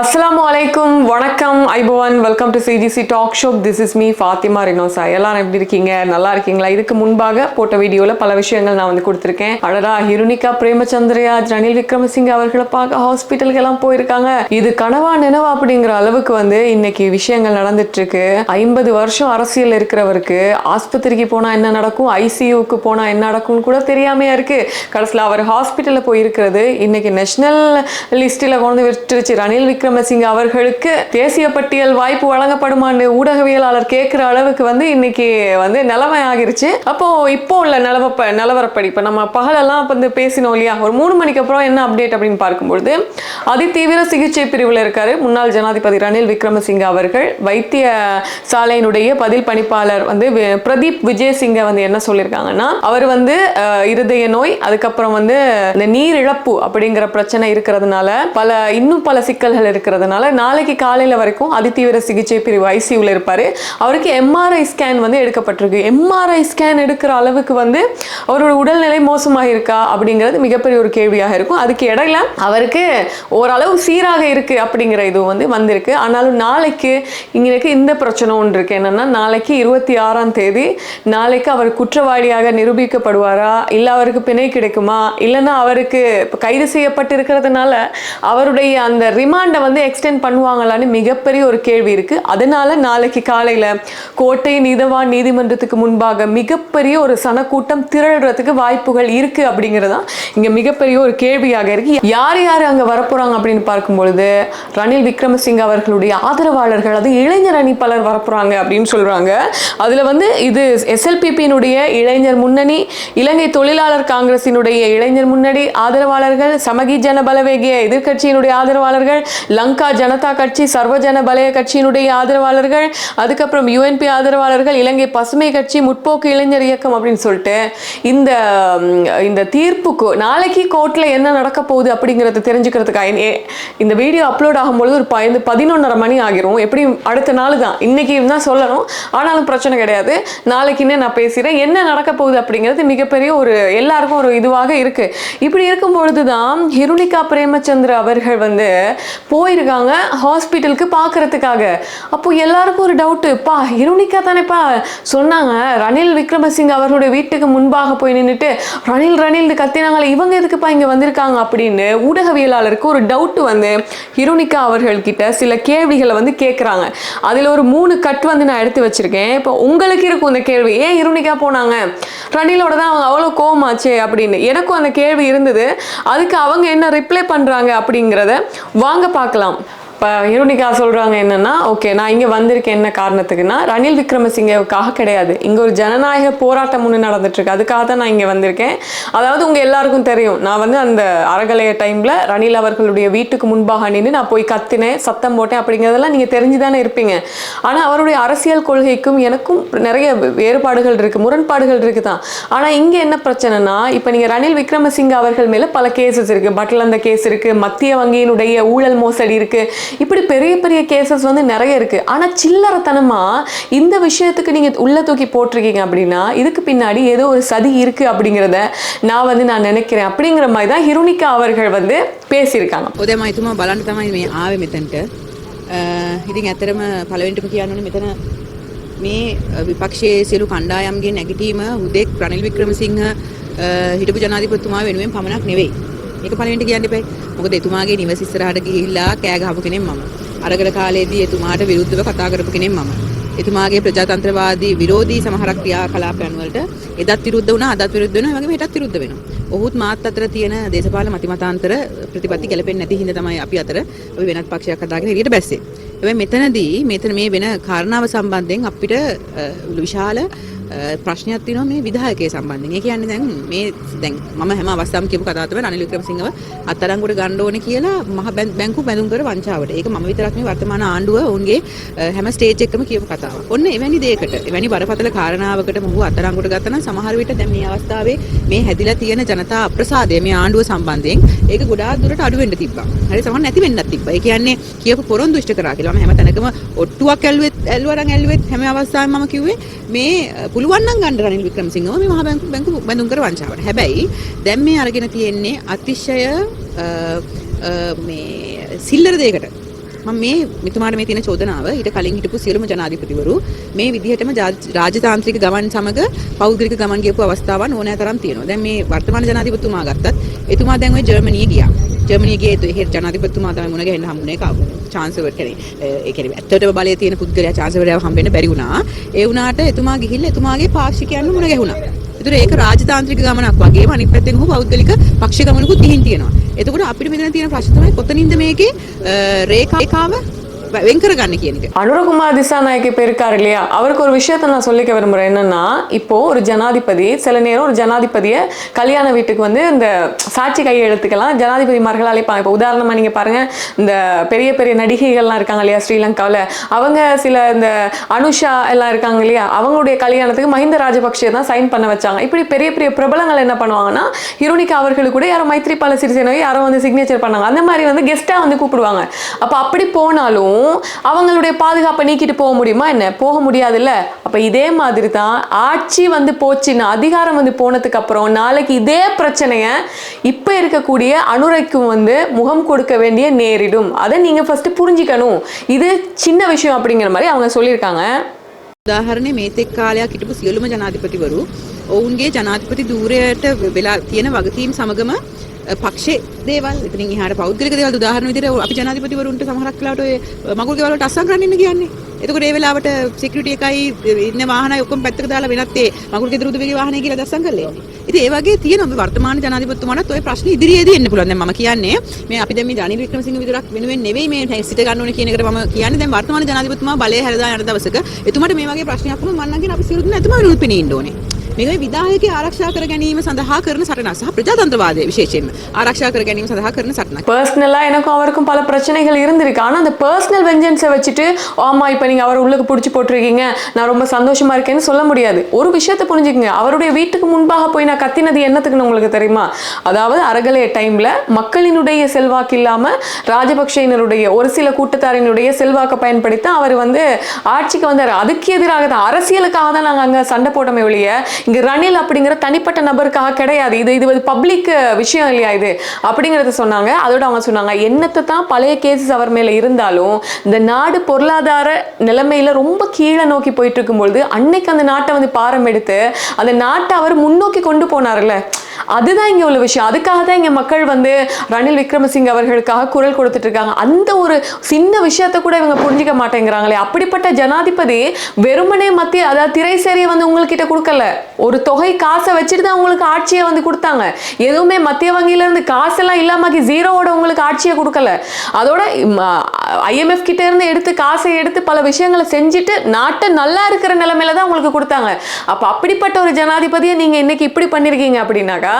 அஸ்ஸலாமு அலைக்கும் வணக்கம் ஐபோவன். Welcome to CGC talk show this is me Fatima Rinosa எல்லாரும் எப்படி இருக்கீங்க? நல்லா இருக்கீங்களா? இதுக்கு முன்பாக போட்ட வீடியோவில் பல விஷயங்கள் நான் வந்து கொடுத்துருக்கேன். அடடா ஹிருனிகா பிரேமச்சந்திரயா ரணில் விக்ரமசிங்க அவர்களை பார்க்க ஹாஸ்பிட்டலுக்கு எல்லாம் போயிருக்காங்க. இது கனவா நினைவா அப்படிங்கிற அளவுக்கு வந்து இன்னைக்கு விஷயங்கள் நடந்துட்டு இருக்கு ஐம்பது வருஷம் அரசியல் இருக்கிறவருக்கு ஆஸ்பத்திரிக்கு போனா என்ன நடக்கும்? ஐசியூக்கு போனா என்ன நடக்கும்னு கூட தெரியாமையா இருக்கு. கடைசியில் அவர் ஹாஸ்பிட்டலில் போயிருக்கிறது. இன்னைக்கு நேஷனல் லிஸ்டில் கொண்டு விட்டுருச்சு ரணில் விக்ரம் விக்ரமசிங்க அவர்களுக்கு தேசிய பட்டியல் வாய்ப்பு வழங்கப்படுமான்னு ஊடகவியலாளர் கேட்குற அளவுக்கு வந்து இன்னைக்கு வந்து நிலைமை ஆகிருச்சு அப்போ இப்போ உள்ள நிலவப்ப நிலவரப்படி இப்போ நம்ம பகலெல்லாம் வந்து பேசினோம் இல்லையா? ஒரு மூணு மணிக்கு அப்புறம் என்ன அப்டேட் அப்படின்னு பார்க்கும்பொழுது அதிதீவிர சிகிச்சை பிரிவில் இருக்காரு முன்னாள் ஜனாதிபதி ரணில் விக்ரமசிங்க அவர்கள். வைத்திய சாலையினுடைய பதில் பணிப்பாளர் வந்து பிரதீப் பிரதீப் விஜயசிங்க வந்து என்ன சொல்லியிருக்காங்கன்னா அவர் வந்து இருதய நோய் அதுக்கப்புறம் வந்து இந்த நீர் இழப்பு அப்படிங்கிற பிரச்சனை இருக்கிறதுனால பல இன்னும் பல சிக்கல்கள் இருக்கிறதுனால நாளைக்கு காலையில வரைக்கும் அதிதீவிர சிகிச்சை பிரிவு ஐசியூவில் இருப்பாரு. அவருக்கு எம்ஆர்ஐ ஸ்கேன் வந்து எடுக்கப்பட்டிருக்கு. எம்ஆர்ஐ ஸ்கேன் எடுக்கிற அளவுக்கு வந்து அவரோட உடல்நிலை மோசமாக இருக்கா அப்படிங்கிறது மிகப்பெரிய ஒரு கேள்வியாக இருக்கும். அதுக்கு இடையில அவருக்கு ஓரளவு சீராக இருக்கு அப்படிங்கிற இது வந்து வந்திருக்கு. ஆனாலும் நாளைக்கு இங்களுக்கு இந்த பிரச்சனை ஒன்று இருக்கு. என்னன்னா நாளைக்கு இருபத்தி ஆறாம் தேதி நாளைக்கு அவர் குற்றவாளியாக நிரூபிக்கப்படுவாரா? இல்லை அவருக்கு பிணை கிடைக்குமா? இல்லைன்னா அவருக்கு கைது செய்யப்பட்டிருக்கிறதுனால அவருடைய அந்த ரிமாண்டை வந்து எக்ஸ்டெண்ட் பண்ணுவாங்களான்னு மிகப்பெரிய ஒரு கேள்வி இருக்கு. அதனால நாளைக்கு காலையில கோட்டை நீதவான் நீதிமன்றத்துக்கு முன்பாக மிகப்பெரிய ஒரு சனக்கூட்டம் திரள்றதுக்கு வாய்ப்புகள் இருக்கு அப்படிங்கிறது தான் இங்க மிகப்பெரிய ஒரு கேள்வியாக இருக்குது யார் யார் அங்க வரப்போறாங்க அப்படின்னு பார்க்கும்பொழுது ரணில் விக்ரமசிங்க அவர்களுடைய ஆதரவாளர்கள் அது இளைஞர் அணி பலர் வரப்போறாங்க அப்படின்னு சொல்றாங்க. அதுல வந்து இது எஸ்எல்பிபியினுடைய இளைஞர் முன்னணி இலங்கை தொழிலாளர் காங்கிரசினுடைய இளைஞர் முன்னணி ஆதரவாளர்கள் சமகி ஜன பலவேகிய எதிர்க்கட்சியினுடைய ஆதரவாளர்கள் லங்கா ஜனதா கட்சி சர்வஜன பலய கட்சியினுடைய ஆதரவாளர்கள் அதுக்கப்புறம் யூஎன்பி ஆதரவாளர்கள் இலங்கை பசுமை கட்சி முற்போக்கு இளைஞர் இயக்கம் அப்படின்னு சொல்லிட்டு இந்த இந்த தீர்ப்புக்கு நாளைக்கு கோர்ட்ல என்ன நடக்க போகுது அப்படிங்கறத தெரிஞ்சுக்கிறதுக்காக இந்த வீடியோ அப்லோட் ஆகும்பொழுது ஒரு பயந்து பதினொன்றரை மணி ஆகிரும். எப்படி அடுத்த நாள் தான். இன்னைக்கு தான் சொல்லணும். ஆனாலும் பிரச்சனை கிடையாது. நாளைக்குன்னே நான் பேசுகிறேன் என்ன நடக்க போகுது அப்படிங்கிறது மிகப்பெரிய ஒரு எல்லாருக்கும் ஒரு இதுவாக இருக்கு. இப்படி இருக்கும் பொழுது தான் ஹிருணிகா பிரேமச்சந்திர அவர்கள் வந்து போ போயிருக்காங்க ஹாஸ்பிட்டலுக்கு பார்க்கறதுக்காக. அப்போ எல்லாருக்கும் ஒரு டவுட்டு பா ஹிருணிகா தானேப்பா சொன்னாங்க. ரணில் விக்ரமசிங்க அவர்களுடைய வீட்டுக்கு முன்பாக போய் நின்றுட்டு ரணில் ரணில் கத்தினாங்களே இவங்க எதுக்குப்பா இங்கே வந்திருக்காங்க? அப்படின்னு ஊடகவியலாளருக்கு ஒரு டவுட்டு வந்து ஹிருணிகா அவர்கள்கிட்ட சில கேள்விகளை வந்து கேட்குறாங்க அதில் ஒரு மூணு கட் வந்து நான் எடுத்து வச்சுருக்கேன். இப்போ உங்களுக்கு இருக்கும் இந்த கேள்வி ஏன் ஹிருணிகா போனாங்க? ரணிலோட தான் அவங்க அவ்வளோ கோவமாச்சே அப்படின்னு எனக்கும் அந்த கேள்வி இருந்தது. அதுக்கு அவங்க என்ன ரிப்ளை பண்ணுறாங்க அப்படிங்கிறத வாங்க பார்க்கலாம். இப்போ ஹிருணிகா சொல்கிறாங்க என்னன்னா ஓகே நான் இங்கே வந்திருக்கேன். என்ன காரணத்துக்குன்னா ரணில் விக்ரமசிங்கவுக்காக கிடையாது. இங்கே ஒரு ஜனநாயக போராட்டம் ஒன்று நடந்துட்டுருக்கு. அதுக்காக தான் நான் இங்கே வந்திருக்கேன். அதாவது உங்கள் எல்லாருக்கும் தெரியும். நான் வந்து அந்த அறகலைய டைமில் ரணில் அவர்களுடைய வீட்டுக்கு முன்பாக நின்று நான் போய் கத்தினேன் சத்தம் போட்டேன் அப்படிங்கிறதெல்லாம் நீங்கள் தெரிஞ்சு தானே இருப்பீங்க. ஆனால் அவருடைய அரசியல் கொள்கைக்கும் எனக்கும் நிறைய வேறுபாடுகள் இருக்குது முரண்பாடுகள் இருக்குது தான். ஆனால் இங்கே என்ன பிரச்சனைனா இப்போ நீங்கள் ரணில் விக்ரமசிங்க அவர்கள் மேலே பல கேசஸ் இருக்குது பட்லந்த கேஸ் இருக்குது மத்திய வங்கியினுடைய ஊழல் மோசடி இருக்குது இப்படி பெரிய பெரிய கேசஸ் வந்து நிறைய இருக்குது ஆனால் சில்லறத்தனமாக இந்த விஷயத்துக்கு நீங்கள் உள்ள தூக்கி போட்டிருக்கீங்க அப்படின்னா இதுக்கு பின்னாடி ஏதோ ஒரு சதி இருக்குது அப்படிங்கிறத நான் வந்து நான் நினைக்கிறேன் அப்படிங்கிற மாதிரி தான் ஹிருணிகா அவர்கள் வந்து பேசியிருக்காங்க ඔද මයිතුමා බලන්න තමයි මේ ආවේ මෙතැන්ට ඉතින් ඇතරම පලවෙන්ටම කියන්නන මෙතන මේ විපක්ෂයේ සියලු කණ්ඩායම්ගේ නැගිටීම හුදෙක් ප්‍රනිල් වික්‍රමසිංහ අ, හිටපු ජනාධිපතිතුමා වෙනුවෙන් පමණක් නෙවෙයි. ඒක පළවෙනිට කියන්න එපා. මොකද එතුමාගේ නිවස ඉස්සරහට ගිහිල්ලා කෑ ගහපු කෙනෙක් මම. අරගල කාලේදී එතුමාට විරුද්ධව කතා කරපු කෙනෙක් මම. එතුමාගේ ප්‍රජාතන්ත්‍රවාදී විරෝධී සමහර ක්‍රියාකලාපයන් වලට එදත් විරුද්ධ වුණා අදත් විරුද්ධ වෙනවා ඒ වගේම හෙටත් විරුද්ධ වෙනවා. ඔහුත් මාත් අතර තියෙන දේශපාලන මතිමතාන්තර ප්‍රතිපත්ති ගැලපෙන්නේ නැති හින්දා තමයි අපි අතර අපි වෙනත් පක්ෂයක් හදාගෙන එළියට බැස්සේ. හැබැයි මෙතනදී මෙතන මේ වෙන කාරණාව සම්බන්ධයෙන් අපිට අ, විශාල අ, ප්‍රශ්නයක් තියෙනවා මේ විධායකයේ සම්බන්ධයෙන්. ඒ කියන්නේ දැන් මේ දැන් මම හැම අවස්ථාවකම කියපු කතාව තමයි රනිල් වික්‍රමසිංහව අත්අඩංගුවට ගන්න ඕනේ කියලා මහ බැං- බැංකු බැඳුම් කර වංචාවට. ඒක මම විතරක් නෙවෙයි වර්තමාන ආණ්ඩුව ඔවුන්ගේ අ, හැම ස්ටේජ් එකකම කියපු කතාවක්. ඔන්න එවැනි දෙයකට එවැනි බරපතල කාරණාවකට මොහු අත්අඩංගුවට ගත්තා නම් සමහර විට දැන් මේ අවස්ථාවේ මේ හැදිලා තියෙන ජනතා අප්‍රසාදය මේ ආණ්ඩුව සම්බන්ධයෙන් ඒක ගොඩාක් දුරට අඩු වෙන්න තිබ්බා. හරි සමහර නැති වෙන්නත් තිබ්බා. ඒ කියන්නේ කියපු පොරොන්දු ඉෂ්ට කරා කියලා. මම හැම තැනකම ඔට්ටුවක් ඇල්ලුවෙත් ඇල්ලුවරන් ඇල්ලුවෙත් හැම අවස්ථාවෙම මම කිව්වේ මේ අ, පුළුවන් නම් ගන්න රනිල් වික්‍රමසිංහව මේ මහා බැංකු බැංකු බැඳුම් කර වංචාවට. හැබැයි දැන් මේ අරගෙන තියෙන්නේ අතිශය අ, අ, මේ සිල්ලර දෙයකට මම මේ මෙතුමාට මේ තියෙන චෝදනාව ඊට කලින් හිටපු සියලුම ජනාධිපතිවරු මේ විදිහටම ජා- රාජතාන්ත්‍රික ගමන් සමග පෞද්ගලික ගමන් ගියපු අවස්ථාවන් ඕනෑ තරම් තියෙනවා. දැන් මේ වර්තමාන ජනාධිපතිතුමා ගත්තත් එතුමා දැන් ওই ජර්මනිය ගියා. ජර්මනිය ගියේ ඒ හේ ජනාධිපතිතුමා තමයි මුණ ගැහෙන්න හම්බුනේ කවු. චාන්සලර් කෙනෙක්. ඒ කියන්නේ ඇත්තටම බලය තියෙන පුද්ගලයා චාන්සලර්ව හම්බෙන්න බැරි වුණා. ඒ වුණාට එතුමා ගිහිල්ලා එතුමාගේ පාක්ෂිකයන්ව මුණ ගැහුණා. ඒතර ඒක රාජතාන්ත්‍රික ගමනක් වගේම අනිත් පැත්තෙන් හෝ පෞද්ගලික පක්ෂ ගමනකුත් ගිහින් තියෙනවා. එතකොට අපිට මෙතන තියෙන ප්‍රශ්න තමයි කොතනින්ද මේකේ අ, රේඛාව வெங்கர கண்ணகி எனக்கு. அனுரகுமார் திசாநாயக் இப்போ இருக்கார் இல்லையா? அவருக்கு ஒரு விஷயத்த நான் சொல்லிக்க விரும்புறேன். என்னன்னா இப்போ ஒரு ஜனாதிபதி சில நேரம் ஒரு ஜனாதிபதியை கல்யாண வீட்டுக்கு வந்து இந்த சாட்சி கையெழுத்துக்கெல்லாம் ஜனாதிபதிமார்கள் அழைப்பாங்க இப்போ உதாரணமாக நீங்கள் பாருங்கள் இந்த பெரிய பெரிய நடிகைகள்லாம் இருக்காங்க இல்லையா ஸ்ரீலங்காவில். அவங்க சில இந்த அனுஷா எல்லாம் இருக்காங்க இல்லையா அவங்களுடைய கல்யாணத்துக்கு மஹிந்த ராஜபக்ஷே தான் சைன் பண்ண வச்சாங்க. இப்படி பெரிய பெரிய பிரபலங்கள் என்ன பண்ணுவாங்கன்னா ஹிரோனிகா அவர்களுக்கு கூட யாரோ மைத்ரிபால சிறிசேனவை யாரோ வந்து சிக்னேச்சர் பண்ணாங்க. அந்த மாதிரி வந்து கெஸ்ட்டாக வந்து கூப்பிடுவாங்க. அப்போ அப்படி போனாலும் அவங்களுடைய பாதுகாப்பை நீக்கிட்டு போக முடியுமா என்ன போக முடியாதுல்ல அப்ப இதே மாதிரி தான் ஆட்சி வந்து போச்சுன்னா அதிகாரம் வந்து போனதுக்கு அப்புறம் நாளைக்கு இதே பிரச்சனைய இப்ப இருக்கக்கூடிய அனுரைக்கும் வந்து முகம் கொடுக்க வேண்டிய நேரிடும் அதை நீங்க ஃபர்ஸ்ட் புரிஞ்சுக்கணும் இது சின்ன விஷயம் அப்படிங்கிற மாதிரி அவங்க சொல்லியிருக்காங்க උදාහරණය මේ තෙක් කාලයක් හිටපු සියලුම ජනාධිපතිවරු ඔවුන්ගේ ජනාධිපති ධූරයට වෙලා තියෙන වගකීම් සමගම අ, පක්ෂේ දේවල් ඉතින් එහාට පෞද්ගලික දේවල් උදාහරණ විදිහට අපි ජනාධිපතිවරුන්ට සමහරක් වෙලාවට ඔය මගුල් ගෙවල් වලට අස්සම් කරන්න ඉන්න කියන්නේ. එතකොට ඒ වෙලාවට සිකියුරිටි එකයි ඉන්න වාහනයි ඔක්කොම පැත්තක දාලා වෙනත් ඒ මගුල් ගෙදර උදවියගේ වාහනය කියලා දස්සම් කරලා එන්නේ. ඉතින් ඒ වගේ තියෙන ඔබ වර්තමාන ජනාධිපතිතුමාටත් ඔය ප්‍රශ්නේ ඉදිරියේදී එන්න පුළුවන්. දැන් මම කියන්නේ මේ අපි දැන් මේ රනිල් වික්‍රමසිංහ විතරක් වෙනුවෙන් නෙවෙයි මේ සිට ගන්න ඕනේ කියන එකට මම කියන්නේ දැන් වර්තමාන ජනාධිපතිතුමා බලය හැරදා යන දවසක එතුමාට මේ වගේ ප්‍රශ්නයක් වුණොත් මම නම් කියන අපි සියලු දෙනා එතුමා වෙනුවෙන් පෙනී ඉන්න ඕනේ. මේක විදායකය ආරක්ෂා කර ගැනීම සඳහා කරන සටනක් සහ ප්‍රජාතන්ත්‍රවාදය විශේෂයෙන්ම ආරක්ෂා කර ගැනීම සඳහා කරන සටනක්. பர்சனலா எனக்கும் அவருக்கும் பல பிரச்சனைகள் இருந்திருக்கு ஆனா அந்த பர்சனல் வெஞ்சன்ஸை வச்சுட்டு ஆமா இப்ப நீங்க அவர் உள்ளுக்கு பிடிச்சி போட்டிருக்கீங்க நான் ரொம்ப சந்தோஷமா இருக்கேன்னு சொல்ல முடியாது ஒரு விஷயத்தை புரிஞ்சுக்கங்க அவருடைய வீட்டுக்கு முன்பாக போய் நான் கத்தினது என்னத்துக்குன்னு உங்களுக்கு தெரியுமா அதாவது அறகலைய டைம்ல மக்களினுடைய செல்வாக்கு இல்லாம ராஜபக்சேயினருடைய ஒரு சில கூட்டத்தாரினுடைய செல்வாக்கை பயன்படுத்தி அவர் வந்து ஆட்சிக்கு வந்தார் அதுக்கு எதிராக தான் அரசியலுக்காக தான் நாங்க அங்க சண்டை போட்டோமே ஒழிய இங்கே ரணில் அப்படிங்கிற தனிப்பட்ட நபருக்காக கிடையாது. இது இது வந்து பப்ளிக் விஷயம் இல்லையா இது? அப்படிங்கிறத சொன்னாங்க. அதோட அவங்க சொன்னாங்க என்னத்தை தான் பழைய கேசஸ் அவர் மேலே இருந்தாலும் இந்த நாடு பொருளாதார நிலைமையில் ரொம்ப கீழே நோக்கி போயிட்டு இருக்கும்பொழுது அன்னைக்கு அந்த நாட்டை வந்து பாரம் எடுத்து அந்த நாட்டை அவர் முன்னோக்கி கொண்டு போனார்ல அதுதான் இங்கே உள்ள விஷயம். அதுக்காக தான் இங்கே மக்கள் வந்து ரணில் விக்ரமசிங் அவர்களுக்காக குரல் கொடுத்துட்டு இருக்காங்க அந்த ஒரு சின்ன விஷயத்த கூட இவங்க புரிஞ்சிக்க மாட்டேங்கிறாங்களே. அப்படிப்பட்ட ஜனாதிபதி வெறுமனே மத்திய அதாவது திரைசேரியை வந்து உங்ககிட்ட கொடுக்கல. ஒரு தொகை காசை வச்சுட்டு தான் உங்களுக்கு ஆட்சியை வந்து கொடுத்தாங்க எதுவுமே மத்திய வங்கியில இருந்து காசெல்லாம் இல்லாமக்கி ஜீரோவோட உங்களுக்கு ஆட்சியை கொடுக்கல அதோட ஐஎம்எஃப் கிட்ட இருந்து எடுத்து காசை எடுத்து பல விஷயங்களை செஞ்சுட்டு நாட்டை நல்லா இருக்கிற நிலைமையில தான் உங்களுக்கு கொடுத்தாங்க அப்ப அப்படிப்பட்ட ஒரு ஜனாதிபதியை நீங்க இன்னைக்கு இப்படி பண்ணிருக்கீங்க அப்படின்னாக்கா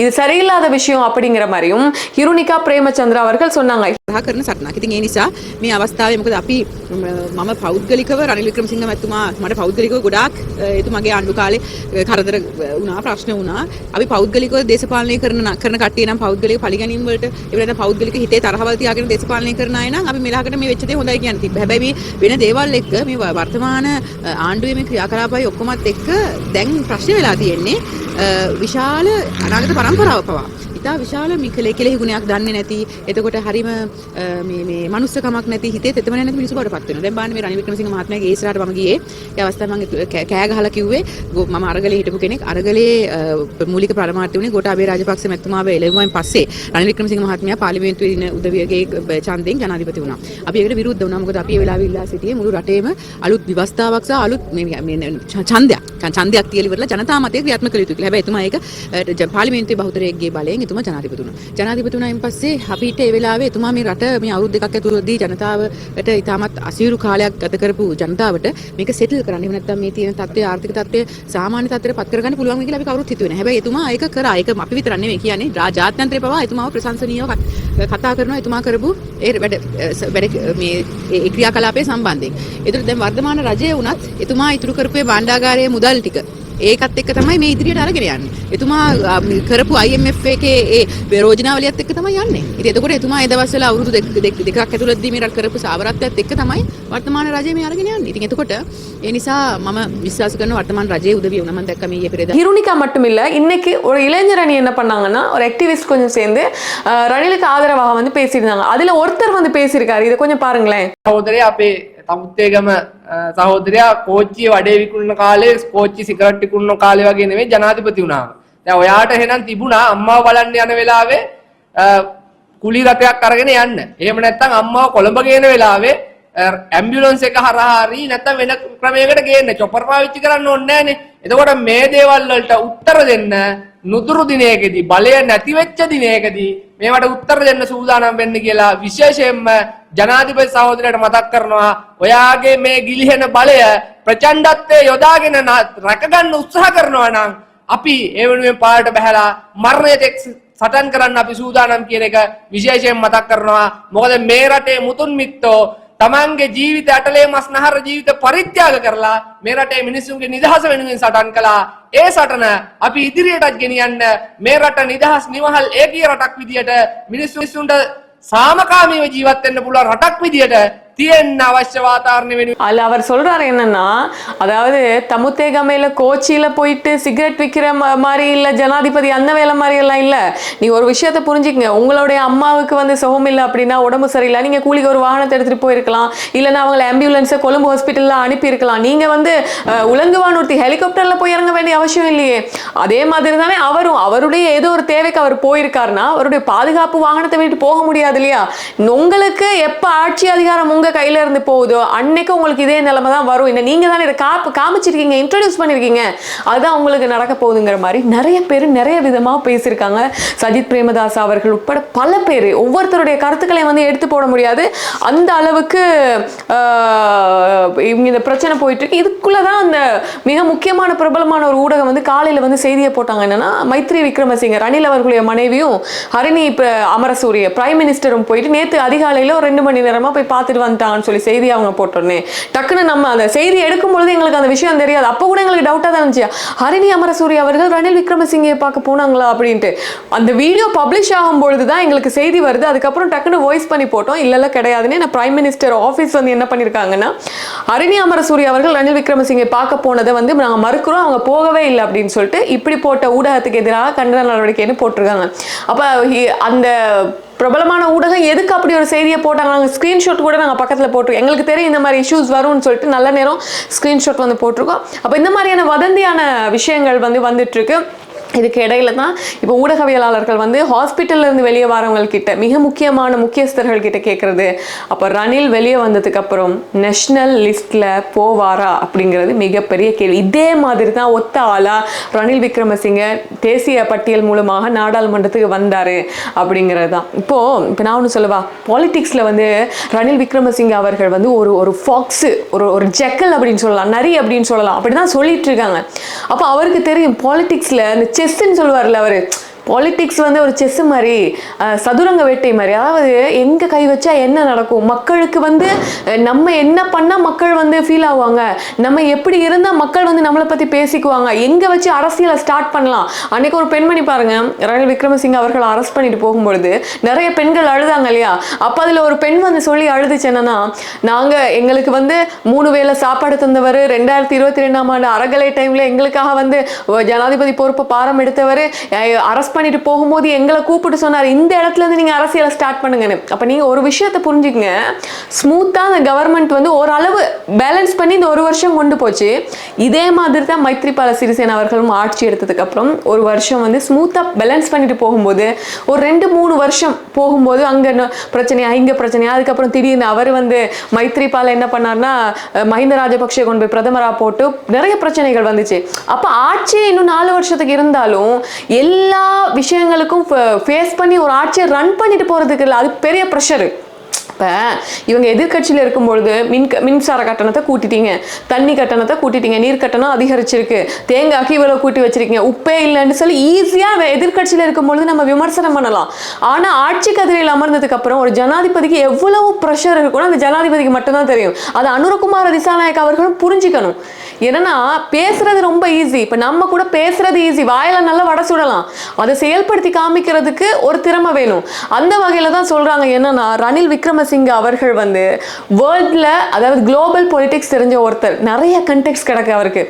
இது சரியில்லாத விஷயம் அப்படிங்கிற மாதிரியும் ஹிருனிகா பிரேமச்சந்திரா அவர்கள் சொன்னாங்க සහ කරන සටනක්. ඉතින් ඒ නිසා මේ අවස්ථාවේ මොකද අපි ම- මම පෞද්ගලිකව රනිල් වික්‍රමසිංහ මැතිතුමා මට පෞද්ගලිකව ගොඩාක් අ, එතුමාගේ ආණ්ඩු කාලේ අ, කරදර වුණා ප්‍රශ්න වුණා. අපි පෞද්ගලිකව දේශපාලනය කරන න- කරන කට්ටිය නම් පෞද්ගලික පරිගැනීම් වලට ඒ වෙනත පෞද්ගලික හිතේ තරහවල් තියාගෙන දේශපාලනය කරන අය නම් අපි මෙලහකට මේ වෙච්ච දේ හොඳයි කියන්න තිබ්බ. හැබැයි මේ වෙන දේවල් එක්ක මේ ව- වර්තමාන අ, ආණ්ඩුවේ මේ ක්‍රියාකලාපයි ඔක්කොමත් එක්ක දැන් ප්‍රශ්න වෙලා තියෙන්නේ අ, විශාල අනාගත පරම්පරාව පවා ඉතා විශාල මිකලේ කෙලෙහි ගුණයක් දන්නේ නැති එතකොට හරිම අ, මේ මේ මනුස්සකමක් නැති හිතේ තෙතමන නැති මිනිස්සු බවට පත් වෙනවා. දැන් බලන්න මේ රනිල් වික්‍රමසිංහ මහත්මයාගේ ඒ ඉස්සරහට මම ගියේ. ඒ අවස්ථාවේ මම කෑ- කෑ ගහලා කිව්වේ ගෝ- මම අරගලේ හිටපු කෙනෙක්. අරගලේ අ, මූලික පරමාර්ථය උනේ ගෝඨාභය රාජපක්ෂ මැතිතුමාව එළවුමෙන් පස්සේ රනිල් වික්‍රමසිංහ මහත්මයා පාර්ලිමේන්තුවේ ඉන්න උදවියගේ බ- ඡන්දයෙන් ජනාධිපති වුණා. අපි ඒකට විරුද්ධ වුණා. මොකද අපි ඒ වෙලාවේ ඉල්ලා සිටියේ මුළු රටේම අලුත් ව්‍යවස්ථාවක් සහ අලුත් මේ මේ ඡන්දයක් ඡන්දයක් තියලා ඉවරලා ජනතා මතය ක්‍රියාත්මක කළ යුතුයි කියලා. හැබැයි එතුමා ඒක අ, ජ- පාර්ලිමේන්තුවේ බහුතරයේගේ බලයෙන් එතුමා ජනාධිපති වුණා. ජනාධිපති වුණායින් පස්සේ අපිට ඒ වෙලාවේ එතුමා මේ රට මේ අවුරුදු දෙකක් ඇතුළතදී ජනතාවට ඉතාමත් අසීරු කාලයක් ගත කරපු ජනතාවට මේක සෙටල් කරන්න. එහෙම නැත්නම් මේ තියෙන තත්ත්වය ආර්ථික තත්ත්වය සාමාන්‍ය තත්ත්වයට පත් කරගන්න පුළුවන් වෙයි කියලා අපි කවුරුත් හිතුවේ නැහැ. හැබැයි එතුමා ඒක කරා. ඒක අපි විතරක් නෙමෙයි කියන්නේ රාජාත්‍යන්තරේ පවා එතුමාව ප්‍රශංසනීයව ක- කතා කරනවා එතුමා කරපු ඒ වැඩ අ, ස- වැඩ මේ ඒ ක්‍රියාකලාපයේ සම්බන්ධයෙන්. ඒතර දැන් වර්තමාන රජය වුණත් එතුමා ඉතුරු කරපු ඒ භාණ්ඩාගාරයේ මුදල් ටික ඒකත් එක්ක තමයි මේ ඉදිරියට අරගෙන යන්නේ. එතුමා අ, මේ කරපු IMF එකේ ඒ යෝජනාවලියත් එක්ක තමයි යන්නේ. ඉතින් එතකොට එතුමා ඒ දවස්වල අවුරුදු දෙක දෙක- දෙකක් ඇතුළතදී මේ රට කරපු සාවරත්වයත් එක්ක තමයි වර්තමාන රජය මේ අරගෙන යන්නේ. ඉතින් එතකොට ඒ නිසා මම විශ්වාස කරනවා වර්තමාන රජයේ උදවිය වුණා මම දැක්ක මේ පෙරේදා ஹிருனிகா மட்டும் இல்ல இன்னைக்கு ஒரு இளைஞர் அணி என்ன பண்ணாங்கன்னா ஒரு ஆக்டிவிஸ்ட் கொஞ்சம் சேர்ந்து அஹ், ரணிலுக்கு ஆதரவாக வந்து பேசியிருந்தாங்க அதுல ஒருத்தர் வந்து பேசியிருக்காரு இதை கொஞ்சம் பாருங்களேன் සහෝදරය අපේ තමුත්තේගම අ, සහෝදරයා කෝච්චිය වඩේ විකුණන කාලේ කෝච්චි සිකරට් විකුණන කාලේ වගේ නෙවෙයි ජනාධිපති වුණාම. දැන් ඔයාට එහෙනම් තිබුණා අම්මාව බලන්න යන වෙලාවේ අ, කුලි රථයක් අරගෙන යන්න. එහෙම නැත්නම් අම්මාව කොළඹ ගේන වෙලාවේ ඇම්බියුලන්ස් එක හරහා හරි නැත්නම් වෙන ක්‍රමයකට ගේන්න චොපර් පාවිච්චි කරන්න ඕනේ නැහනේ. එතකොට මේ දේවල් වලට උත්තර දෙන්න නුදුරු දිනයකදී බලය නැති වෙච්ච දිනයකදී මේවට උත්තර දෙන්න සූදානම් වෙන්න කියලා විශේෂයෙන්ම ජනාධිපති සහෝදරයට මතක් කරනවා ඔයාගේ මේ ගිලිහෙන බලය ප්‍රචණ්ඩත්වයේ යොදාගෙන න- රැකගන්න උත්සාහ කරනවා නම් අපි ඒ වෙනුවෙන් පාරට බහැලා මරණයට එක් සටන් කරන්න අපි සූදානම් කියන එක විශේෂයෙන් මතක් කරනවා මොකද මේ රටේ මුතුන් මිත්තෝ තමන්ගේ ජීවිත ඇටලේ මස් නහර ජීවිත පරිත්‍යාග කරලා මේ රටේ මිනිස්සුන්ගේ නිදහස වෙනුවෙන් සටන් කළා ඒ සටන අපි ඉදිරියටත් ගෙනියන්න මේ රට නිදහස් නිවහල් ඒකීය රටක් විදියට මිනිස්සුන්ට සාමකාමීව ජීවත් වෙන්න පුළුවන් රටක් විදියට තියෙන්න අවශ්‍ය වාතාවරණය වෙනුවෙන් அதுல அவர் சொல்றாரு என்னன்னா அதாவது தமுத்தேகமையில கோச்சியில போயிட்டு சிகரெட் விக்கிற ம- மாதிரி இல்ல ஜனாதிபதி அந்த வேலை மாதிரி எல்லாம் இல்ல நீங்க ஒரு விஷயத்த புரிஞ்சுக்கங்க உங்களுடைய அம்மாவுக்கு வந்து சுகம் இல்லை அப்படின்னா உடம்பு சரியில்லை நீங்க கூலிக்கு ஒரு வாகனத்தை எடுத்துட்டு போயிருக்கலாம் இல்லைன்னா அவங்களை ஆம்புலன்ஸை கொழும்பு ஹாஸ்பிட்டல்ல அனுப்பி இருக்கலாம் நீங்க வந்து அஹ், உலங்குவானூர்த்தி ஹெலிகாப்டர்ல போய் இறங்க வேண்டிய அவசியம் இல்லையே அதே மாதிரி தானே அவரும் அவருடைய ஏதோ ஒரு தேவைக்கு அவர் போயிருக்காருன்னா அவருடைய பாதுகாப்பு வாகனத்தை விட்டு போக முடியாது இல்லையா உங்களுக்கு எப்ப ஆட்சி அதிகாரம் உங்க கையில இருந்து போகுதோ அன்னைக்கு உங்களுக்கு இதே நிலைமை தான் வரும். என்ன நீங்க தானே இதை காப்பு காமிச்சிருக்கீங்க இன்ட்ரடியூஸ் பண்ணிருக்கீங்க. அதுதான் உங்களுக்கு நடக்க போகுதுங்கிற மாதிரி நிறைய பேர் நிறைய விதமாக பேசியிருக்காங்க. சஜித் பிரேமதாஸ் அவர்கள் உட்பட பல பேர். ஒவ்வொருத்தருடைய கருத்துக்களை வந்து எடுத்து போட முடியாது. அந்த அளவுக்கு இவங்க இந்த பிரச்சனை போயிட்டு இருக்கு இதுக்குள்ளதான் அந்த மிக முக்கியமான பிரபலமான ஒரு ஊடகம் வந்து காலையில் வந்து செய்தியை போட்டாங்க. என்னன்னா மைத்ரி விக்ரமசிங்க ரணில் அவர்களுடைய மனைவியும் ஹரிணி இப்போ அமரசூரிய பிரைம் மினிஸ்டரும் போயிட்டு நேற்று அதிகாலையில் ஒரு ரெண்டு மணி நேரமாக போய் பார்த்துட்டு வந்துட்டாங்கன்னு சொல்லி செய்தி அவங்க போட்டோன்னே டக்குன்னு நம்ம அந்த செய்தி எடுக்கும் பொழுது எங்களுக்கு அந்த விஷயம் தெரியாது. அப்போ கூட எங்களுக்கு டவுட்டாக தான் இருந்துச்சு. ஹரிணி அமரசூரிய அவர்கள் ரணில் விக்ரமசிங்கே பார்க்க போனாங்களா அப்படின்ட்டு. அந்த வீடியோ பப்ளிஷ் ஆகும் பொழுது தான் எங்களுக்கு செய்தி வருது. அதுக்கப்புறம் டக்குன்னு வாய்ஸ் பண்ணி போட்டோம். இல்லைல்ல கிடையாதுன்னு நான் பிரைம் மினிஸ்டர் ஆஃபீஸ் வந்து என்ன பண்ணியிருக்காங்கன்னா ஹரிணி அமரசூரி அவர்கள் ரணில் விக்ரமசிங்கே பார்க்க போனதை வந்து நாங்கள் மறுக்கிறோம். அவங்க போகவே இல்லை அப்படின்னு சொல்லிட்டு இப்படி போட்ட ஊடகத்துக்கு எதிராக கண்டன நடவடிக்கைன்னு போட்டிருக்காங்க. அப்போ அந்த பிரபலமான ஊடகம் எதுக்கு அப்படி ஒரு செய்தியை போட்டாங்க நாங்கள் ஸ்க்ரீன்ஷாட் கூட நாங்கள் பக்கத்தில் போட்டிருக்கோம். எங்களுக்கு தெரியும் இந்த மாதிரி இஷ்யூஸ் வரும்னு சொல்லிட்டு நல்ல நேரம் ஸ்க்ரீன்ஷாட் வந்து போட்டிருக்கோம். அப்போ இந்த மாதிரியான வதந்தியான விஷயங்கள் வந்து வந்துட்டுருக்கு இதுக்கு இடையில தான் இப்போ ஊடகவியலாளர்கள் வந்து ஹாஸ்பிட்டல்ல இருந்து வெளியே வரவங்க கிட்ட மிக முக்கியமான முக்கியஸ்தர்கள் கிட்ட கேட்கறது அப்போ ரணில் வெளியே வந்ததுக்கு அப்புறம் நேஷனல் லிஸ்ட்ல போவாரா அப்படிங்கிறது மிகப்பெரிய கேள்வி. இதே மாதிரி தான் ஒத்த ஆளா ரணில் விக்ரமசிங்க தேசிய பட்டியல் மூலமாக நாடாளுமன்றத்துக்கு வந்தாரு அப்படிங்கிறது தான். இப்போ இப்போ நான் ஒன்று சொல்லவா? பாலிடிக்ஸ்ல வந்து ரணில் விக்ரமசிங்க அவர்கள் வந்து ஒரு ஒரு ஃபாக்ஸு ஒரு ஒரு ஜெக்கல் அப்படின்னு சொல்லலாம் நரி அப்படின்னு சொல்லலாம். அப்படிதான் சொல்லிட்டு இருக்காங்க. அப்போ அவருக்கு தெரியும் பாலிடிக்ஸ்ல நிச்சயம் செஸ்ன்னு சொல்லுவார்ல அவரு. பாலிடிக்ஸ் வந்து ஒரு செஸ் மாதிரி சதுரங்க வேட்டை மாதிரி. அதாவது எங்க கை வச்சா என்ன நடக்கும்? மக்களுக்கு வந்து நம்ம என்ன பண்ணா மக்கள் வந்து ஃபீல் ஆவாங்க? நம்ம எப்படி இருந்தா மக்கள் வந்து நம்மளை பத்தி பேசிக்குவாங்க? எங்கே வச்சு அரசியலை ஸ்டார்ட் பண்ணலாம்? அன்னைக்கு ஒரு பெண்மணி பாருங்க ரணில் விக்ரமசிங்க அவர்கள் அரெஸ்ட் பண்ணிட்டு போகும்பொழுது நிறைய பெண்கள் அழுதாங்க இல்லையா? அப்போ அதுல ஒரு பெண் வந்து சொல்லி அழுதுச்சு என்னன்னா நாங்க எங்களுக்கு வந்து மூணு வேளை சாப்பாடு தந்தவர் ரெண்டாயிரத்தி இருபத்தி ரெண்டாம் ஆண்டு அறகலை டைம்ல எங்களுக்காக வந்து ஜனாதிபதி பொறுப்பை பாரம் எடுத்தவர் அரெஸ்ட் பண்ணிட்டு போகும்போது எங்களை கூப்பிட்டு சொன்னார் இந்த இடத்துல இருந்து நீங்க அரசியலை ஸ்டார்ட் பண்ணுங்கன்னு. அப்ப நீங்க ஒரு விஷயத்தை புரிஞ்சுக்கங்க. ஸ்மூத்தா அந்த கவர்மெண்ட் வந்து ஓரளவு பேலன்ஸ் பண்ணி இந்த ஒரு வருஷம் கொண்டு போச்சு. இதே மாதிரி தான் மைத்ரிபால சிறிசேன அவர்களும் ஆட்சி எடுத்ததுக்கு அப்புறம் ஒரு வருஷம் வந்து ஸ்மூத்தா பேலன்ஸ் பண்ணிட்டு போகும்போது ஒரு ரெண்டு மூணு வருஷம் போகும்போது அங்க என்ன பிரச்சனையா இங்க பிரச்சனையா அதுக்கப்புறம் திடீர்னு அவர் வந்து மைத்ரிபால என்ன பண்ணார்னா மஹிந்த ராஜபக்ஷே கொண்டு போய் பிரதமரா போட்டு நிறைய பிரச்சனைகள் வந்துச்சு. அப்ப ஆட்சி இன்னும் நாலு வருஷத்துக்கு இருந்தாலும் எல்லா விஷயங்களுக்கும் ஃபேஸ் பண்ணி ஒரு ஆட்சியை ரன் பண்ணிட்டு போகிறதுக்கு இல்லை. அது பெரிய ப்ரெஷரு இப்போ இவங்க எதிர்க்கட்சியில் இருக்கும்பொழுது மின் மின்சார கட்டணத்தை கூட்டிட்டீங்க. தண்ணி கட்டணத்தை கூட்டிட்டீங்க. நீர் கட்டணம் அதிகரிச்சிருக்கு. தேங்காய்க்கு இவ்வளோ கூட்டி வச்சிருக்கீங்க. உப்பே இல்லைன்னு சொல்லி ஈஸியாக எதிர்க்கட்சியில் இருக்கும்பொழுது நம்ம விமர்சனம் பண்ணலாம். ஆனால் ஆட்சி கதிரையில் அமர்ந்ததுக்கப்புறம் ஒரு ஜனாதிபதிக்கு எவ்வளவு ப்ரெஷர் இருக்கணும் அந்த ஜனாதிபதிக்கு மட்டும்தான் தெரியும். அது அனுரகுமார் திசாநாயக் அவர்களும் புரிஞ்சுக்கணும். என்னன்னா பேசுறது ரொம்ப ஈஸி இப்போ நம்ம கூட பேசுறது ஈஸி வாயில நல்லா வடை சுடலாம். அதை செயல்படுத்தி காமிக்கிறதுக்கு ஒரு திறமை வேணும். அந்த வகையில தான் சொல்றாங்க என்னன்னா ரணில் விக்ரமசிங்க அவர்கள் வந்து வேர்ல்டில் அதாவது குளோபல் பொலிட்டிக்ஸ் தெரிஞ்ச ஒருத்தர். நிறைய கண்டெக்ட்ஸ் கிடக்கு அவருக்கு.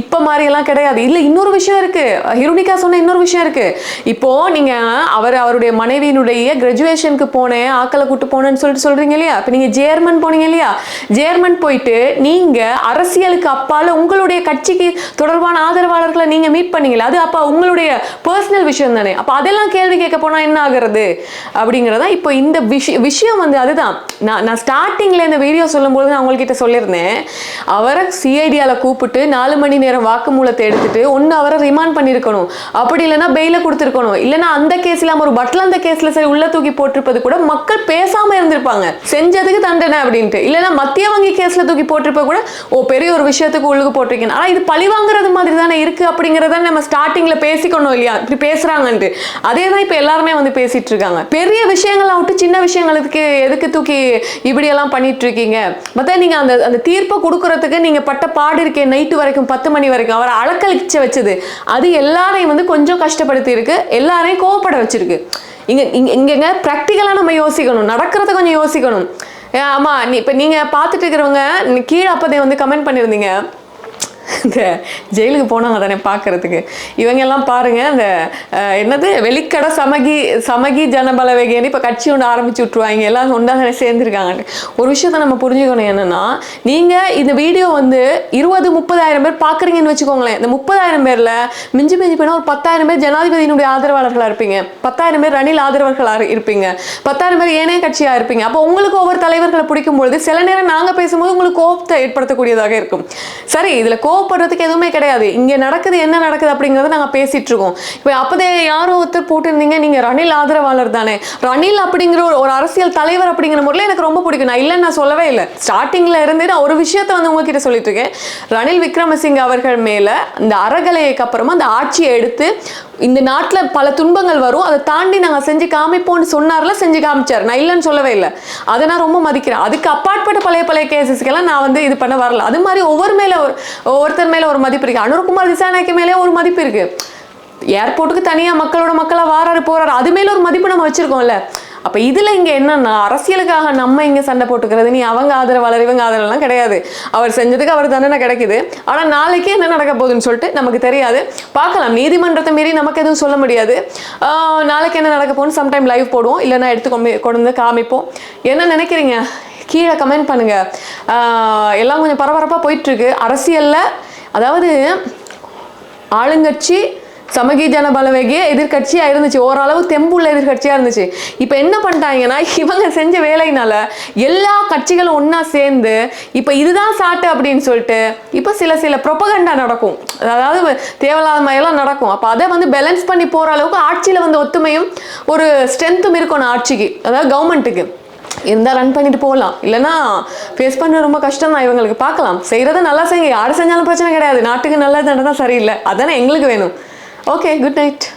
இப்போ மாதிரியெல்லாம் கிடையாது. இல்லை இன்னொரு விஷயம் இருக்கு. ஹிருனிகா சொன்ன இன்னொரு விஷயம் இருக்கு. இப்போ நீங்க அவர் அவருடைய மனைவியினுடைய கிராஜுவேஷனுக்கு போனேன் ஆக்களை கூட்டு போனேன்னு சொல்லிட்டு சொல்றீங்க இல்லையா? இப்போ நீங்க ஜேர்மன் போனீங்க இல்லையா? ஜேர்மன் போயிட்டு நீங்க அரசியலுக்கு அப்பால உங்களுடைய கட்சிக்கு தொடர்பான ஆதரவாளர்களை நீங்க மீட் பண்ணீங்களா? அது அப்ப உங்களுடைய பர்சனல் விஷயம் தானே. அப்போ அதெல்லாம் கேள்வி கேட்க போனா என்ன ஆகுறது? அப்படிங்கிறதா இப்போ இந்த விஷய விஷயம் வந்து அதுதான். நான் நான் ஸ்டார்டிங்ல இந்த வீடியோ சொல்லும்போது நான் உங்கள்கிட்ட சொல்லியிருந்தேன். அவரை சிஐடியால கூப்பிட்டு நாலு மணி நேரம் வாக்குமூலத்தை எடுத்துட்டு ஒன்று அவரை ரிமாண்ட் பண்ணியிருக்கணும் அப்படி இல்லைன்னா பெயில கொடுத்துருக்கணும். இல்லைன்னா அந்த கேஸ் இல்லாம ஒரு பட்லந்த கேஸ்ல சரி உள்ள தூக்கி போட்டிருப்பது கூட மக்கள் பேசாமல் இருந்திருப்பாங்க. செஞ்சதுக்கு தண்டனை அப்படின்ட்டு. இல்லைன்னா மத்திய வங்கி கேஸ்ல தூக்கி போட்டிருப்ப கூட ஓ பெரிய ஒரு விஷயத்துக்கு உள்ளுக்கு போட்டிருக்கேன். ஆனால் இது பழி வாங்குறது மாதிரி தானே இருக்கு அப்படிங்கிறத நம்ம ஸ்டார்டிங்கில் பேசிக்கணும் இல்லையா? இப்படி பேசுறாங்கன்ட்டு. அதே தான் இப்போ எல்லாருமே வந்து பேசிகிட்டு இருக்காங்க. பெரிய விஷயங்களை விட்டு சின்ன விஷயங்களுக்கு எதுக்கு தூக்கி இப்படியெல்லாம் பண்ணிட்டு இருக்கீங்க? மத்த நீங்கள் அந்த அந்த தீர்ப்பை கொடுக்கறதுக்கு நீங்கள் பட்ட பாடு இருக்கே நைட்டு வரைக்கும் பத்து மணி வரைக்கும். அவரை அளக்களிச்ச வச்சது. அது எல்லாரையும் வந்து கொஞ்சம் கஷ்டப்படுத்தி இருக்கு. எல்லாரையும் கோவப்பட வச்சிருக்கு. இங்கே இங்க இங்கேங்க ப்ராக்டிக்கலாக நம்ம யோசிக்கணும். நடக்கிறத கொஞ்சம் யோசிக்கணும். ஆமாம் நீ இப்போ நீங்கள் பார்த்துட்டு இருக்கிறவங்க கீழே அப்போதே வந்து கமெண்ட் பண்ணியிருந்தீங்க இந்த ஜெயிலுக்கு போனாங்க தானே பார்க்கறதுக்கு. இவங்க எல்லாம் பாருங்க அந்த என்னது? வெளிக்கடை சமகி சமகி ஜனபலவேகன்னு இப்போ கட்சி ஒன்று ஆரம்பிச்சு விட்ருவாங்க எல்லாம் ஒன்றா தானே சேர்ந்துருக்காங்க. ஒரு விஷயத்த நம்ம புரிஞ்சுக்கணும் என்னன்னா நீங்க இந்த வீடியோ வந்து இருபது முப்பதாயிரம் பேர் பார்க்குறீங்கன்னு வச்சுக்கோங்களேன். இந்த முப்பதாயிரம் பேர்ல மிஞ்சி மிஞ்சி போனால் ஒரு பத்தாயிரம் பேர் ஜனாதிபதியினுடைய ஆதரவாளர்களாக இருப்பீங்க. பத்தாயிரம் பேர் ரணில் ஆதரவாளர்களாக இருப்பீங்க. பத்தாயிரம் பேர் ஏனைய கட்சியாக இருப்பீங்க. அப்போ உங்களுக்கு ஒவ்வொரு தலைவர்களை பிடிக்கும் பொழுது சில நேரம் நாங்கள் பேசும்போது உங்களுக்கு கோபத்தை ஏற்படுத்தக்கூடியதாக இருக்கும். சரி இதில் கோவப்படுறதுக்கு எதுவுமே கிடையாது. இங்கே நடக்குது என்ன நடக்குது அப்படிங்கிறத நாங்கள் பேசிகிட்டு இருக்கோம் இப்போ அப்போதே யாரோ ஒருத்தர் போட்டிருந்தீங்க நீங்கள் ரணில் ஆதரவாளர் தானே. ரணில் அப்படிங்கிற ஒரு ஒரு அரசியல் தலைவர் அப்படிங்கிற முறையில் எனக்கு ரொம்ப பிடிக்கும். நான் இல்லைன்னு நான் சொல்லவே இல்லை. ஸ்டார்டிங்கில் இருந்து நான் ஒரு விஷயத்தை வந்து உங்ககிட்ட சொல்லிட்டு இருக்கேன் ரணில் விக்ரமசிங்க அவர்கள் மேலே இந்த அறகலைக்கு அப்புறமா அந்த ஆட்சியை எடுத்து இந்த நாட்டில் பல துன்பங்கள் வரும். அதை தாண்டி நாங்கள் செஞ்சு காமிப்போம்னு சொன்னார்ல செஞ்சு காமிச்சார். நான் இல்லைன்னு சொல்லவே இல்லை. அதை நான் ரொம்ப மதிக்கிறேன். அதுக்கு அப்பாற்பட்ட பழைய பழைய கேசஸ்க்கெல்லாம் நான் வந்து இது பண்ண வரல. அது மாதிரி ஒவ்வொரு மேலே ஒரு ஒவ்வொருத்தர் மேலே ஒரு மதிப்பு இருக்குது அனுர்குமார் திசாநாய்க்கு மேலே ஒரு மதிப்பு இருக்குது ஏர்போர்ட்டுக்கு தனியாக மக்களோட மக்களாக வாராரு போகிறாரு அது மேலே ஒரு மதிப்பு நம்ம வச்சுருக்கோம்ல. அப்போ இதில் இங்கே என்னன்னா அரசியலுக்காக நம்ம இங்கே சண்டை போட்டுக்கிறது நீ அவங்க ஆதரவாளர் இவங்க ஆதரவெல்லாம் கிடையாது. அவர் செஞ்சதுக்கு அவர் தண்டனை கிடைக்குது. ஆனால் நாளைக்கு என்ன நடக்க போகுதுன்னு சொல்லிட்டு நமக்கு தெரியாது. பார்க்கலாம். நீதிமன்றத்தை மீறி நமக்கு எதுவும் சொல்ல முடியாது. நாளைக்கு என்ன நடக்க போகுதுன்னு சம்டைம் லைவ் போடுவோம். இல்லைனா எடுத்து கொண்டு கொண்டு வந்து காமிப்போம். என்ன நினைக்கிறீங்க? கீழே கமெண்ட் பண்ணுங்கள் எல்லாம் கொஞ்சம் பரபரப்பாக போயிட்டுருக்கு அரசியலில் அதாவது ஆளுங்கட்சி சமகி ஜன பலவேகிய எதிர்கட்சியா இருந்துச்சு. ஓரளவு தெம்புள்ள எதிர்கட்சியா இருந்துச்சு. இப்போ என்ன பண்ணிட்டாங்கன்னா இவங்க செஞ்ச வேலையினால எல்லா கட்சிகளும் ஒன்றா சேர்ந்து இப்போ இதுதான் சாட்டு அப்படின்னு சொல்லிட்டு இப்போ சில சில ப்ரொபகண்டா நடக்கும். அதாவது தேவையில்லாத மாதிரிலாம் நடக்கும். அப்போ அதை வந்து பேலன்ஸ் பண்ணி போற அளவுக்கு ஆட்சியில வந்து ஒத்துமையும் ஒரு ஸ்ட்ரென்த்தும் இருக்கணும் ஆட்சிக்கு. அதாவது கவர்மெண்ட்டுக்கு இருந்தால் ரன் பண்ணிட்டு போகலாம். இல்லைன்னா ஃபேஸ் பண்ண ரொம்ப கஷ்டம் தான் இவங்களுக்கு பார்க்கலாம். செய்கிறத நல்லா செய்யுங்க. யார் செஞ்சாலும் பிரச்சனை கிடையாது. நாட்டுக்கு நல்லது தான் சரியில்லை. அதானே எங்களுக்கு வேணும். Okay good night